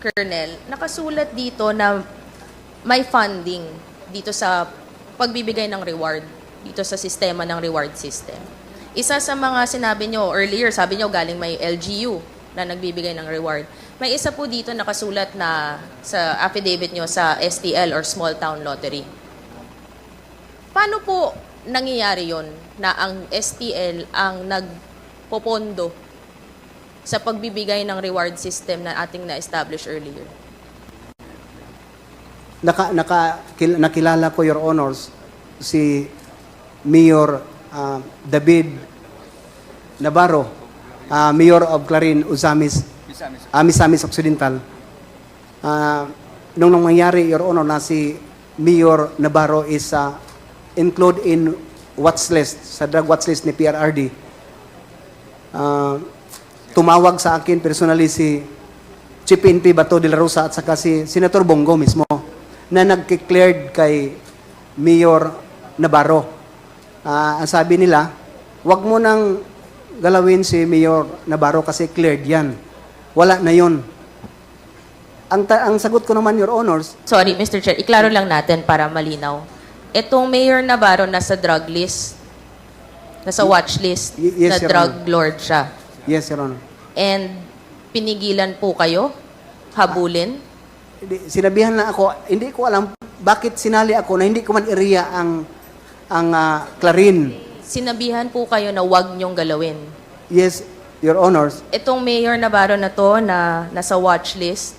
Colonel, nakasulat dito na may funding dito sa pagbibigay ng reward, dito sa sistema ng reward system. Isa sa mga sinabi nyo earlier, sabi nyo galing may LGU na nagbibigay ng reward. May isa po dito nakasulat na sa affidavit nyo sa STL or Small Town Lottery. Paano po nangyayari yon na ang STL ang nagpopondo sa pagbibigay ng reward system na ating na-establish earlier? Naka, naka, kil- nakilala ko, Your Honors, si Mayor ah, David Navarro, ah, Mayor of Clarin, Usamis, ah, Misamis Occidental. Ah, nung nang mangyari, Your Honor, na si Mayor Navarro is ah, include in watch list, sa drug watch list ni PRRD. Ah, tumawag sa akin personally si Chief NP Bato de la Rosa at saka si Senator Bongo mismo na nag-cleared kay Mayor Navarro. Ah, ang sabi nila, wag mo nang galawin si Mayor Navarro kasi cleared yan. Wala na yon. Ang, ang sagot ko naman, Your Honors, Sorry, Mr. Chair, iklaro lang natin para malinaw. Itong Mayor Navarro nasa drug list, nasa watch list, yes, na drug lord siya. Yes, Your Honor. And pinigilan po kayo, habulin. Hindi, Sinabihan na ako, hindi ko alam bakit sinali ako na hindi ko man iriya ang ang ah, Clarin. Sinabihan po kayo na wag niyong galawin. Yes, Your Honors. Itong Mayor Navarro na to na nasa watch list,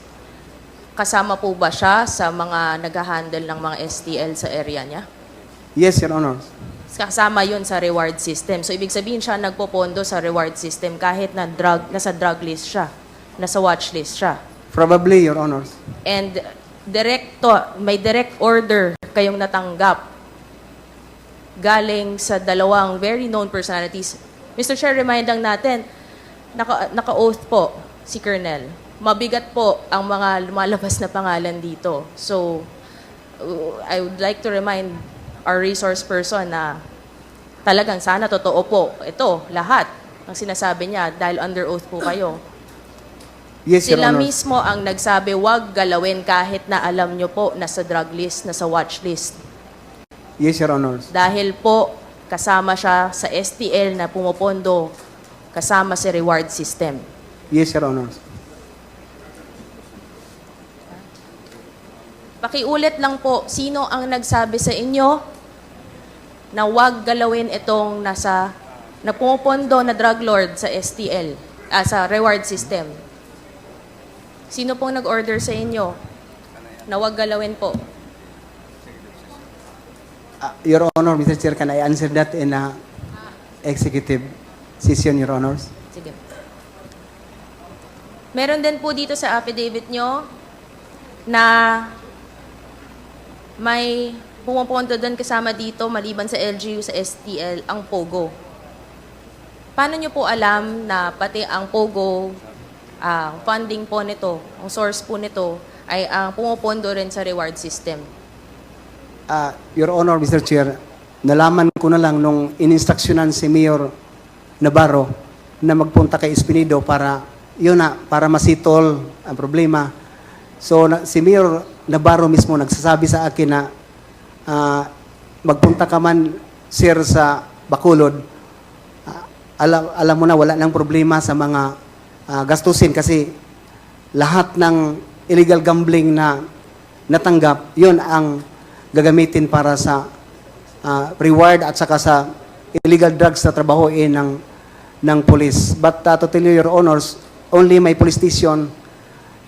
kasama po ba siya sa mga nag-handle ng mga STL sa area niya? Yes, Your Honors. Kasama yun sa reward system. So, ibig sabihin siya nagpopondo sa reward system kahit na drug, nasa drug list siya, nasa watch list siya. Probably, Your Honors. And direct to, may direct order kayong natanggap galing sa dalawang very known personalities. Mr. Chair, remind lang natin, naka, naka-oath po si Colonel. Mabigat po ang mga lumalabas na pangalan dito. So, uh, I would like to remind our resource person na talagang sana totoo po. Ito, lahat ang sinasabi niya dahil under oath po kayo. Yes, Your Sila Honors. mismo ang nagsabi, wag galawin kahit na alam nyo po na sa drug list, na sa watch list. Yes, Your Honors. Dahil po, kasama siya sa STL na pumupondo, kasama sa reward system. Yes, Your Honors. Pakiulit lang po, sino ang nagsabi sa inyo na wag galawin itong nasa na pumupondo na drug lord sa STL, ah, sa reward system? Sino pong nag-order sa inyo na wag galawin po? Uh, Your Honor, Mr. Chair, can I answer that in a executive session, Your Honors? Sige. Meron din po dito sa affidavit nyo na may pumupunto doon kasama dito maliban sa LGU sa STL ang POGO. Paano nyo po alam na pati ang POGO, ang funding po nito, ang source po nito, ay ang pumupondo rin sa reward system? Uh, Your Honor, Mr. Chair, nalaman ko na lang nung ininstruksyonan si Mayor Navarro na magpunta kay Espinido para yun na, para masitol ang problema. So, na, si Mayor Navarro mismo nagsasabi sa akin na ah, magpunta ka man, sir, sa Bacolod, ah, alam, alam mo na wala nang problema sa mga ah, gastusin kasi lahat ng illegal gambling na natanggap, yun ang gagamitin para sa ah, reward at saka sa illegal drugs na trabahoin ng ng police. But uh, to tell you your honors, only my police station,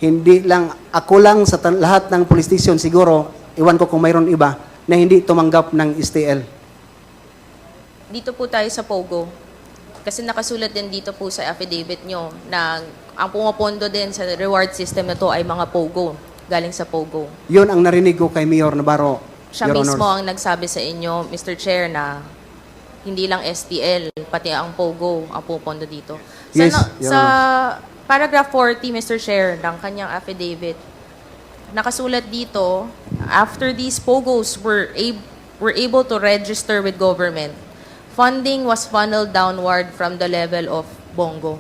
hindi lang, ako lang sa lahat ng police station siguro, iwan ko kung mayroon iba, na hindi tumanggap ng STL. Dito po tayo sa POGO. Kasi nakasulat din dito po sa affidavit nyo na ang pumapondo din sa reward system na to ay mga POGO. Galing sa POGO. Yun ang narinig ko kay Mayor Navarro, Siya Your mismo Honors. ang nagsabi sa inyo, Mr. Chair, na hindi lang STL, pati ang POGO ang pupondo dito. Sa, Yes, Your sa paragraph 40, Mr. Chair, ng kanyang affidavit, nakasulat dito, after these POGOs were, ab- were able to register with government, funding was funneled downward from the level of bongo.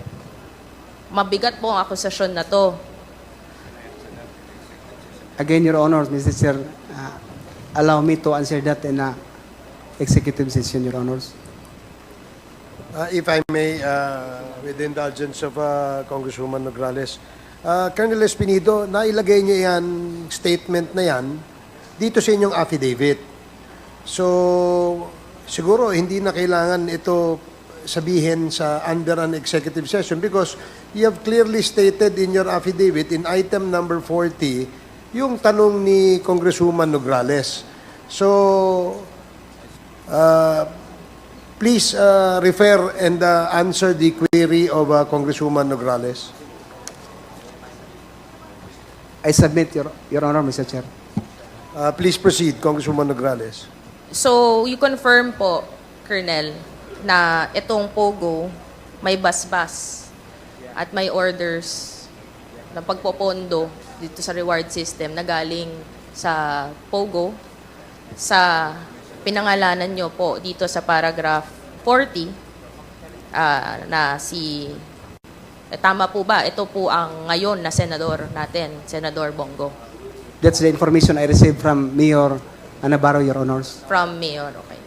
Mabigat po ang akusasyon na to. Again, Your Honor, Mr. Chair, uh, allow me to answer that in a executive session, Your Honors. Uh, if I may, uh, with the indulgence of uh, Congresswoman Nograles, uh, Colonel Espinido, nailagay niyo yan, statement na yan, dito sa inyong affidavit. So, siguro hindi na kailangan ito sabihin sa under an executive session because you have clearly stated in your affidavit in item number 40 yung tanong ni Congresswoman Nograles. So, uh, Please uh, refer and uh, answer the query of uh, Congresswoman Nograles. I submit, Your, Your Honor, Mr. Chair. Uh, please proceed, Congresswoman Nograles. So, you confirm po, Colonel, na itong POGO may basbas at may orders na pagpopondo dito sa reward system na galing sa POGO sa pinangalanan nyo po dito sa paragraph 40 ah, na si eh, tama po ba? Ito po ang ngayon na senador natin, Senador Bongo. That's the information I received from Mayor Navarro, Your Honors. From Mayor, okay.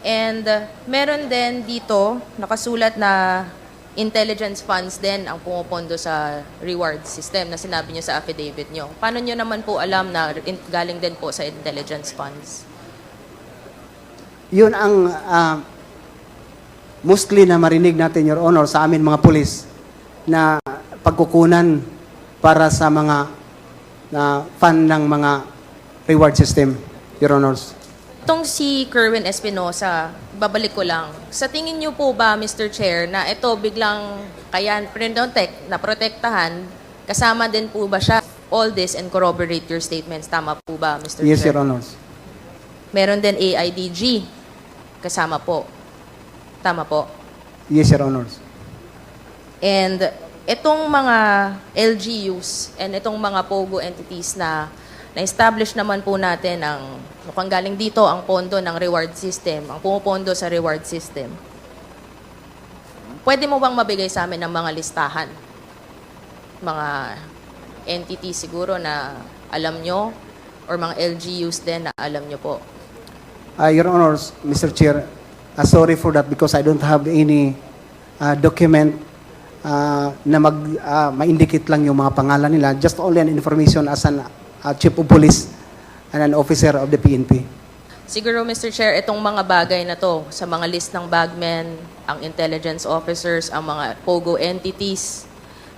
And uh, meron din dito, nakasulat na intelligence funds din ang pumupondo sa reward system na sinabi nyo sa affidavit nyo. Paano nyo naman po alam na in- galing din po sa intelligence funds? Yun ang ah, mostly na marinig natin, Your Honor, sa amin mga pulis na pagkukunan para sa mga na fund ng mga reward system, Your Honors. Itong si Kerwin Espinosa, babalik ko lang. Sa tingin nyo po ba, Mr. Chair, na ito biglang kaya Prendontek na protektahan, kasama din po ba siya? All this and corroborate your statements. Tama po ba, Mr. Yes, Chair? Your Honors. Meron din AIDG. Kasama po. Tama po. Yes, Your Honors. And itong mga LGUs and itong mga POGO entities na na-establish naman po natin ang mukhang galing dito ang pondo ng reward system, ang pumupondo sa reward system. Pwede mo bang mabigay sa amin ng mga listahan? Mga entities siguro na alam nyo or mga LGUs din na alam nyo po. Uh, Your Honors, Mr. Chair, uh, sorry for that because I don't have any uh, document uh, na mag uh, ma-indicate lang yung mga pangalan nila. Just only an information as an uh, chief of police and an officer of the PNP. Siguro, Mr. Chair, itong mga bagay na to, sa mga list ng bagmen, ang intelligence officers, ang mga POGO entities,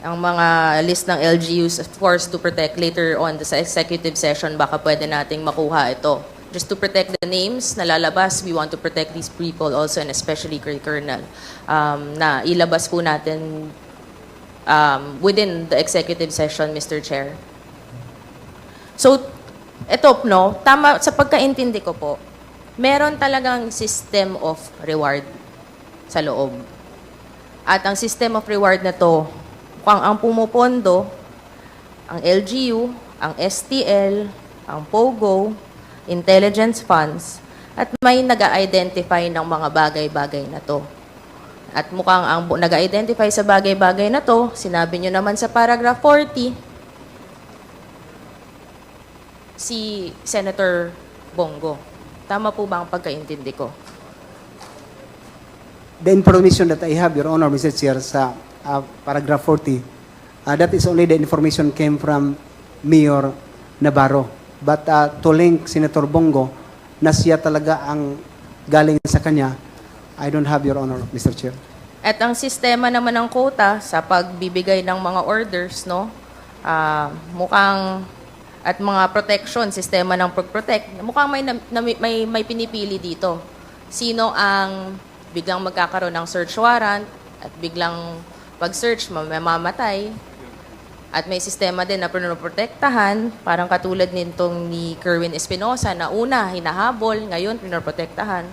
ang mga list ng LGUs, of course, to protect later on sa executive session, baka pwede nating makuha ito. Just to protect the names na lalabas, we want to protect these people also, and especially kay Colonel, um, na ilabas po natin um, within the executive session, Mr. Chair. So, ito, no, tama, sa pagkaintindi ko po, meron talagang system of reward sa loob. At ang system of reward na to, kung ang pumupondo, ang LGU, ang STL, ang POGO, intelligence funds, at may nag-identify ng mga bagay-bagay na to. At mukhang ang nag-identify sa bagay-bagay na to, sinabi nyo naman sa paragraph 40, si Senator Bongo. Tama po ba ang pagkaintindi ko? The information that I have, Your Honor, Mr. Chair, sa uh, paragraph 40, uh, that is only the information came from Mayor Navarro. But uh, to link Senator Bongo na siya talaga ang galing sa kanya, I don't have, Your Honor, Mr. Chair. At ang sistema naman ng quota sa pagbibigay ng mga orders, no? ah, mukhang at mga protection, sistema ng protect, mukhang may, nami- may, may pinipili dito. Sino ang biglang magkakaroon ng search warrant at biglang pag-search mamamatay at may sistema din na pinoprotektahan, parang katulad nitong ni Kerwin Espinosa na una, hinahabol, ngayon pinoprotektahan.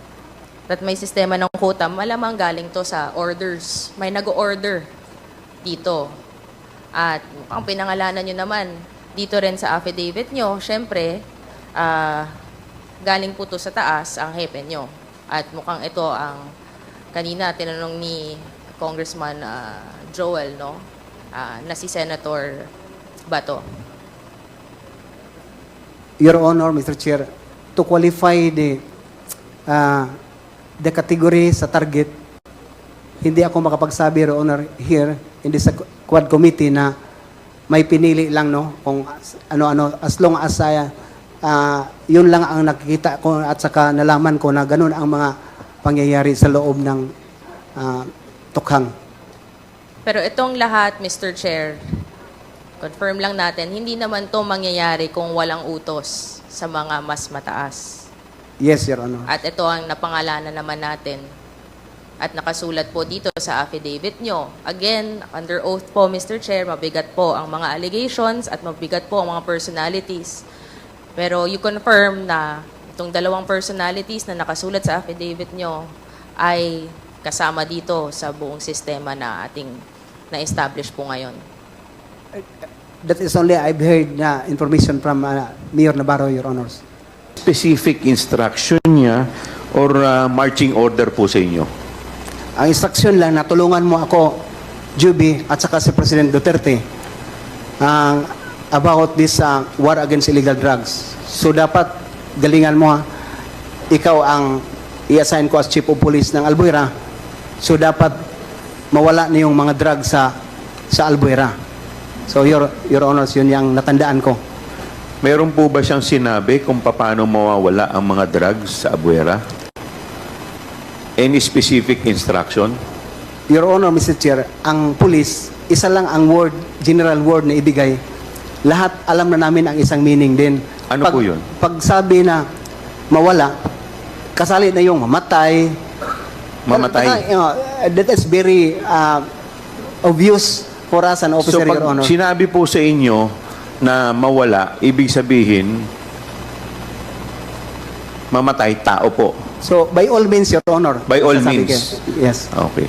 At may sistema ng quota, malamang galing to sa orders. May nag-order dito. At ang pinangalanan nyo naman, dito rin sa affidavit nyo, syempre, ah, galing po to sa taas ang hepe nyo. At mukhang ito ang kanina tinanong ni Congressman ah, Joel, no? Ah, na si Senator Bato. Your Honor, Mr. Chair, to qualify the uh, the category sa target, hindi ako makapagsabi, Your Honor, here in this Quad Committee na may pinili lang, no? Kung ano-ano, as long as uh, uh, yun lang ang nakikita ko at saka nalaman ko na ganun ang mga pangyayari sa loob ng uh, tukhang. Pero itong lahat, Mr. Chair, confirm lang natin, hindi naman to mangyayari kung walang utos sa mga mas mataas. Yes, Your Honor. At ito ang napangalanan naman natin. At nakasulat po dito sa affidavit nyo. Again, under oath po, Mr. Chair, mabigat po ang mga allegations at mabigat po ang mga personalities. Pero you confirm na itong dalawang personalities na nakasulat sa affidavit nyo ay kasama dito sa buong sistema na ating na-establish po ngayon. That is only I've heard na information from uh, Mayor Navarro, Your Honors. specific instruction niya or uh, marching order po sa inyo? Ang instruction lang na tulungan mo ako, Juby, at saka si President Duterte ang about this uh, war against illegal drugs. So dapat galingan mo ha. Ikaw ang i-assign ko as Chief of Police ng Albuera. So dapat mawala na yung mga drugs sa sa Albuera. So your your honors yun yung natandaan ko. Meron po ba siyang sinabi kung paano mawawala ang mga drugs sa Abuera? Any specific instruction? Your Honor, Mr. Chair, ang police, isa lang ang word, general word na ibigay. Lahat alam na namin ang isang meaning din. Ano po yun? Pag sabi na mawala, kasali na yung mamatay. Mamatay? You know, that is very uh, obvious for us an officer, so pag Your Honor. sinabi po sa inyo na mawala, ibig sabihin, mamatay tao po. So, by all means, Your Honor. By all means. ko. Yes. Okay.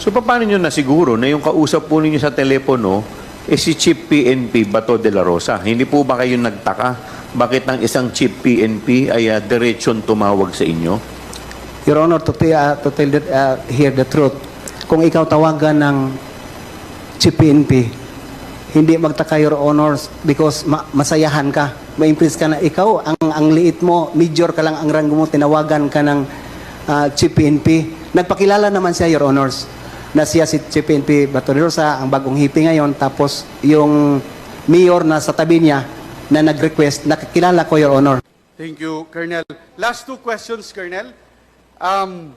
So paano nyo nasiguro na yung kausap po ninyo sa telepono eh si Chief PNP Bato de la Rosa? Hindi po ba kayo nagtaka? Bakit ang isang Chief PNP ay uh, diretsyon tumawag sa inyo? Your Honor, to, uh, to tell the, uh, here the truth, kung ikaw tawagan ng Chief PNP, hindi magtaka Your Honors because ma- masayahan ka. Ma-impress ka na ikaw, ang, ang liit mo, major ka lang ang rango mo, tinawagan ka ng uh, Chief PNP. Nagpakilala naman siya, Your Honors, na siya si Chief PNP Bato de Rosa, ang bagong hipi ngayon, tapos yung mayor na sa tabi niya na nag-request, nakakilala ko, Your Honor. Thank you, Colonel. Last two questions, Colonel. Um,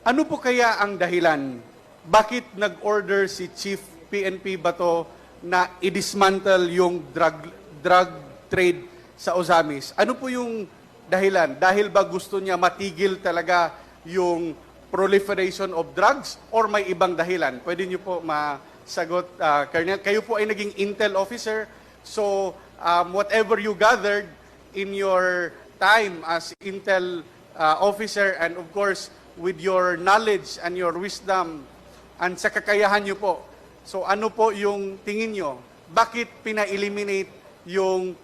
ano po kaya ang dahilan? Bakit nag-order si Chief PNP Bato na i-dismantle yung drug, drug trade sa Ozamis? Ano po yung dahilan? Dahil ba gusto niya matigil talaga yung proliferation of drugs or may ibang dahilan? Pwede niyo po masagot, uh, Colonel. Kayo po ay naging intel officer. So, um, whatever you gathered in your time as intel uh, officer and of course with your knowledge and your wisdom and sa kakayahan niyo po. So ano po yung tingin niyo? Bakit pina-eliminate yung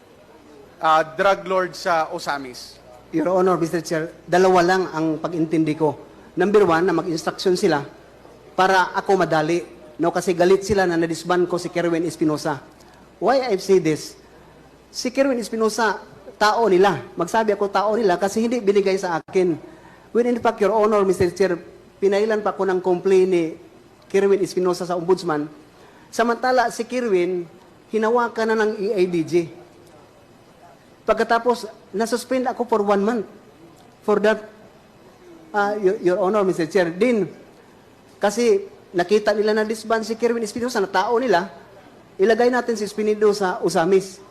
uh, drug lord sa Osamis? Your Honor, Mr. Chair, dalawa lang ang pag-intindi ko. Number one, na mag-instruction sila para ako madali. No, kasi galit sila na nadisban ko si Kerwin Espinosa. Why I say this? Si Kerwin Espinosa, tao nila. Magsabi ako tao nila kasi hindi binigay sa akin. When in fact, Your Honor, Mr. Chair, pinailan pa ko ng complaint ni Kerwin Espinosa sa Ombudsman. Samantala, si Kerwin, hinawakan na ng EIDG. Pagkatapos, nasuspend ako for one month for that, uh, your, your Honor, Mr. Chair. Din, kasi nakita nila na disband si Kerwin Espinosa na tao nila, ilagay natin si Espinido sa Usamis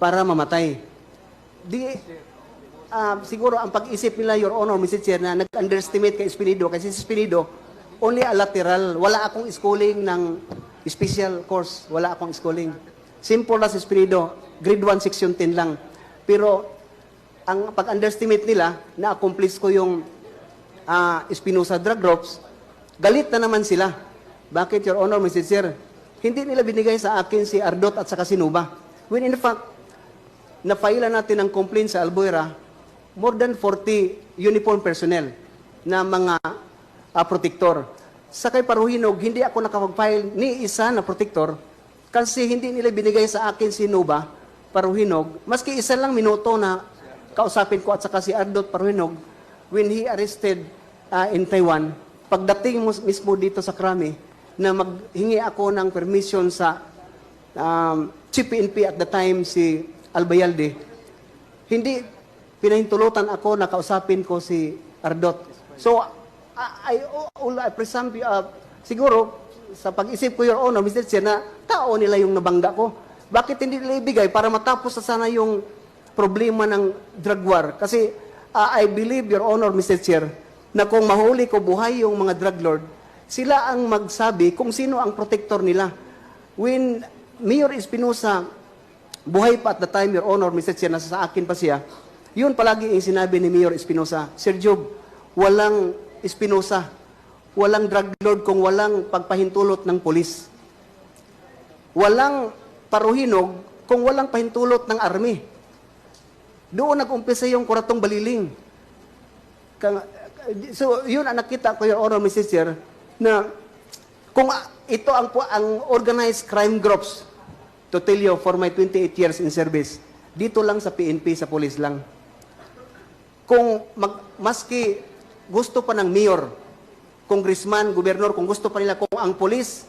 para mamatay. Di, ah, siguro ang pag-isip nila, Your Honor, Mr. Chair, na nag-underestimate kay Espinido kasi si Espinido, only a lateral. Wala akong schooling ng special course. Wala akong schooling. Simple na si Espinido. Grade 1, section 10 lang. Pero, ang pag-underestimate nila, na-accomplish ko yung ah, Espinosa drug groups, galit na naman sila. Bakit, Your Honor, Mr. Chair? Hindi nila binigay sa akin si Ardot at saka si Nuba. When in fact, na-file natin ng complaint sa Albuera, more than 40 uniform personnel na mga ah, protector. Sa kay Paruhinog, hindi ako nakapag-file ni isa na protector kasi hindi nila binigay sa akin si Nuba Paruhinog, maski isa lang minuto na kausapin ko at saka si Ardot Paruhinog when he arrested uh, in Taiwan, pagdating mo mismo dito sa Krami, na maghingi ako ng permission sa um, Chief PNP at the time si Albayalde, hindi pinahintulutan ako na kausapin ko si Ardot. So, I, I, I presume, uh, siguro, sa pag-isip ko, Your Honor, Mr. Chair, na tao nila yung nabangga ko. Bakit hindi nila ibigay para matapos na sana yung problema ng drug war? Kasi uh, I believe, Your Honor, Mr. Chair, na kung mahuli ko buhay yung mga drug lord, sila ang magsabi kung sino ang protector nila. When Mayor Espinosa, buhay pa at the time, Your Honor, Mr. Chair, nasa sa akin pa siya, yun palagi yung sinabi ni Mayor Espinosa, Sir Job, walang Espinosa, walang drug lord kung walang pagpahintulot ng polis. Walang paruhinog kung walang pahintulot ng army. Doon nag-umpisa yung kuratong baliling. So, yun ang nakita ko, Your Honor, Mr. Chair, na kung ito ang, ang organized crime groups, to tell you, for my 28 years in service, dito lang sa PNP, sa police lang. Kung mag, maski gusto pa ng mayor, congressman, gobernador, kung gusto pa nila, kung ang police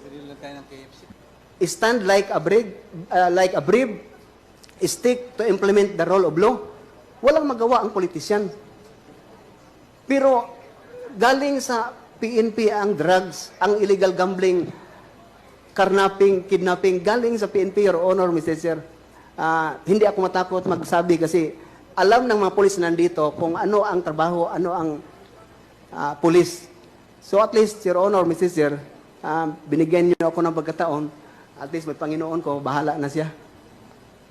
stand like a brave, uh, like a brave stick to implement the rule of law, walang magawa ang politician. Pero galing sa PNP ang drugs, ang illegal gambling, carnapping, kidnapping, galing sa PNP, Your Honor, Mr. Chair. Ah, hindi ako matakot magsabi kasi alam ng mga polis na nandito kung ano ang trabaho, ano ang ah, polis. So at least, Your Honor, Mr. Chair, ah, binigyan niyo ako ng pagkataon, at least may Panginoon ko, bahala na siya.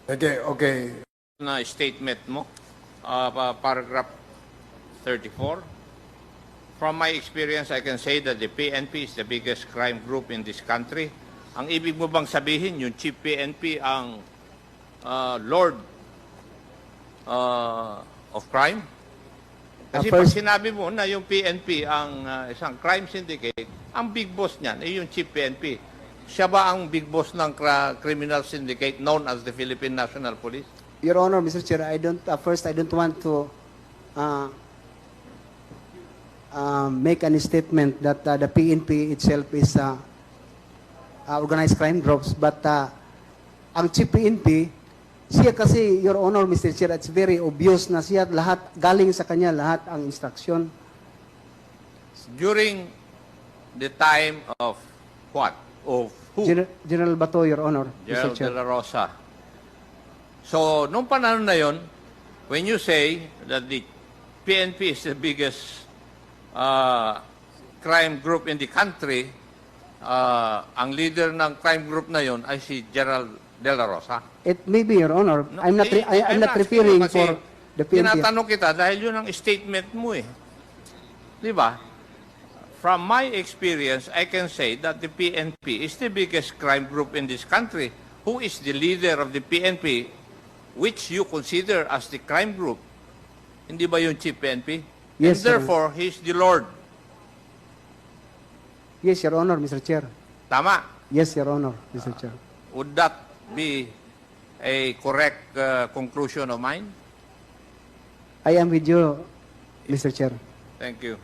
Okay, okay. na statement mo, uh, pa- paragraph 34. From my experience, I can say that the PNP is the biggest crime group in this country. Ang ibig mo bang sabihin, yung chief PNP ang uh, Lord uh, of crime? Kasi Uh, pag sinabi mo na yung PNP ang uh, isang crime syndicate, ang big boss niyan ay yung chief PNP. Siya ba ang big boss ng criminal syndicate known as the Philippine National Police? Your Honor, Mr. Chair, I don't, uh, first, I don't want to uh, uh, make any statement that uh, the PNP itself is uh, uh, organized crime groups, but uh, ang chief PNP, siya kasi, Your Honor, Mr. Chair, it's very obvious na siya lahat, galing sa kanya lahat ang instruction. during the time of what? Of who? Gen- General Bato, Your Honor, Mr. Gerald de Chair. la Rosa. So, nung panahon na yon, when you say that the PNP is the biggest uh, crime group in the country, uh, ang leader ng crime group na yon ay si Gerald de la Rosa. It may be, Your Honor. No, I'm not, eh, I, I'm I'm not asking referring for the PNP. Tinatanong kita dahil yun ang statement mo eh. Di ba? From my experience, I can say that the PNP is the biggest crime group in this country. Who is the leader of the PNP, which you consider as the crime group? Hindi ba yung chief PNP? Yes, And sir. therefore, he's the Lord. Yes, Your Honor, Mr. Chair. Tama. Yes, Your Honor, Mr. Chair. Would that be a correct uh, conclusion of mine? I am with you, Mr. Chair. Thank you.